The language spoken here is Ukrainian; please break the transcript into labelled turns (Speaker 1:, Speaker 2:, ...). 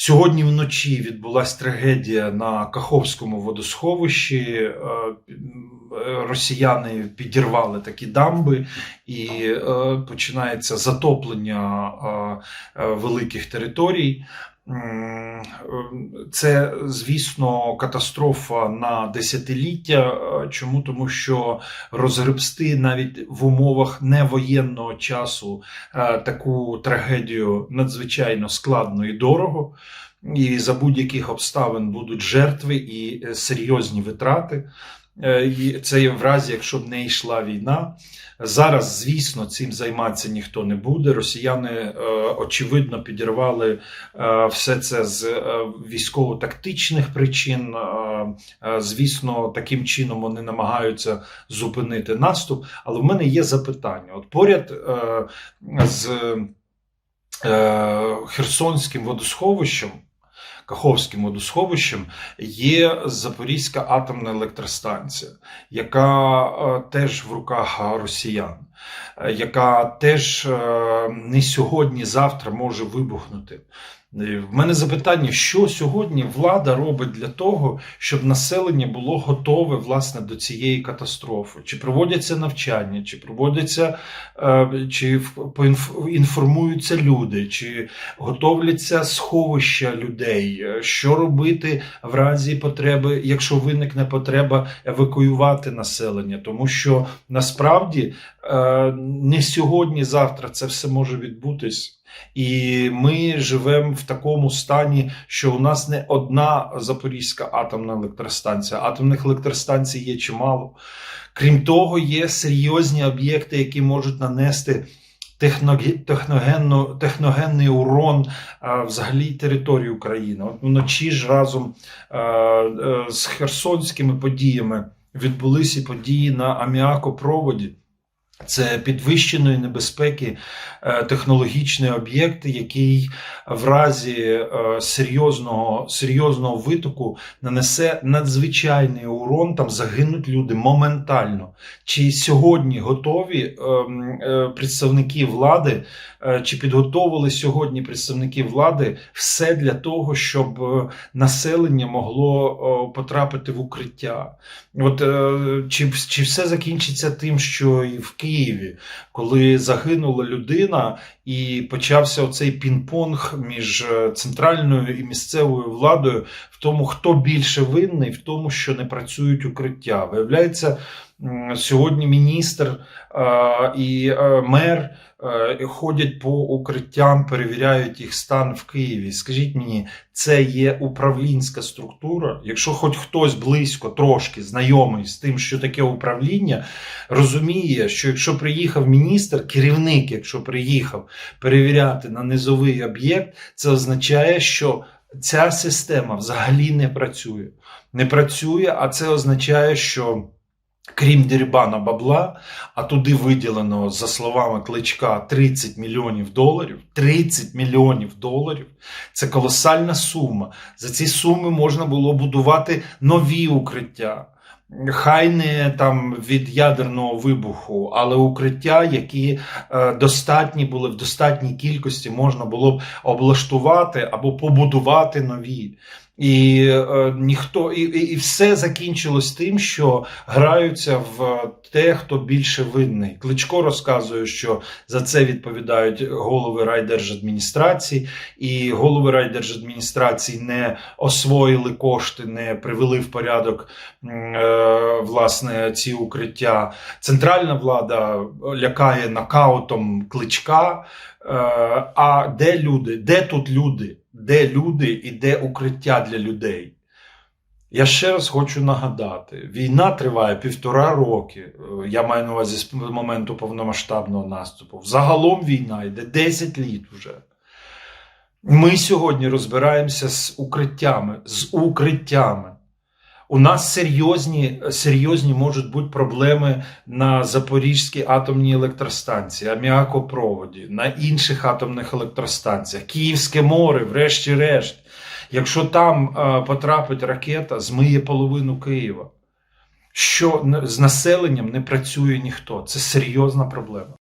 Speaker 1: Сьогодні вночі відбулася трагедія на Каховському водосховищі. Е, Росіяни підірвали такі дамби, і е, починається затоплення е, великих територій. Це, звісно, катастрофа на десятиліття. Е, Чому? Тому що розгребсти навіть в умовах невоєнного часу е, таку трагедію надзвичайно складно і дорого. І за будь-яких обставин будуть жертви і е, серйозні витрати. Е, Це в разі, якщо б не йшла війна. Зараз, звісно, цим займатися ніхто не буде. Росіяни е, очевидно підірвали е, все це з військово-тактичних причин. Звісно, таким чином вони намагаються зупинити наступ. Але в мене є запитання: от поряд з Херсонським водосховищем. Каховським водосховищем є Запорізька атомна електростанція, яка е, теж в руках росіян, яка теж е, не сьогодні-завтра може вибухнути. Е, В мене запитання, що сьогодні влада робить для того, щоб населення було готове власне до цієї катастрофи? Чи проводяться навчання, чи проводяться, е, чи інформуються люди, чи готовляться сховища людей? Е, Що робити в разі потреби, якщо виникне потреба евакуювати населення? Тому що насправді е, не сьогодні-завтра це все може відбутись. І ми живемо в такому стані, що у нас не одна Запорізька атомна електростанція, атомних електростанцій є чимало. Крім того, є серйозні об'єкти, які можуть нанести техногенну, техногенний урон а, взагалі території України. От вночі ж разом а, е, з херсонськими подіями відбулися події на аміакопроводі. Це підвищеної небезпеки е, технологічний об'єкт, який в разі е, серйозного, серйозного витоку нанесе надзвичайний урон, там загинуть люди моментально. Чи сьогодні готові ем, е, представники влади, чи підготовили сьогодні представники влади все для того, щоб населення могло потрапити в укриття? От чи, чи все закінчиться тим, що і в Києві, коли загинула людина, і почався оцей пінг-понг між е, центральною і місцевою владою в тому, хто більше винний, в тому, що не працюють укриття. Виявляється, сьогодні міністр е, і е, мер ходять по укриттям, перевіряють їх стан в Києві. Скажіть мені, це є управлінська структура? Якщо хоч хтось близько трошки знайомий з тим, що таке управління, розуміє, що якщо приїхав міністр, керівник, якщо приїхав перевіряти на низовий об'єкт, це означає, що ця система взагалі не працює. Не працює, а це означає, що. Крім дерибана бабла, а туди виділено, за словами кличка, 30 мільйонів доларів. 30 мільйонів доларів це колосальна сума. За ці суми можна було будувати нові укриття. Хай не там від ядерного вибуху, але укриття, які е, достатні були в достатній кількості, можна було б облаштувати або побудувати нові. І е, ніхто і, і, і все закінчилось тим, що граються в те, хто більше винний. Кличко розказує, що за це відповідають голови райдержадміністрації, і голови райдержадміністрації не освоїли кошти, не привели в порядок е, власне ці укриття. Центральна влада лякає нокаутом кличка. Е, А де люди? Де тут люди? Де люди і де укриття для людей? Я ще раз хочу нагадати: війна триває півтора роки. Е, Я маю на увазі з моменту повномасштабного наступу. Загалом війна йде 10 літ вже. Ми сьогодні розбираємося з укриттями, з укриттями. У нас серйозні, серйозні можуть бути проблеми на Запорізькій атомній електростанції, аміакопроводі, на інших атомних електростанціях, Київське море, врешті-решт. Якщо там е, потрапить ракета, змиє половину Києва. Що з населенням не працює ніхто. Це серйозна проблема.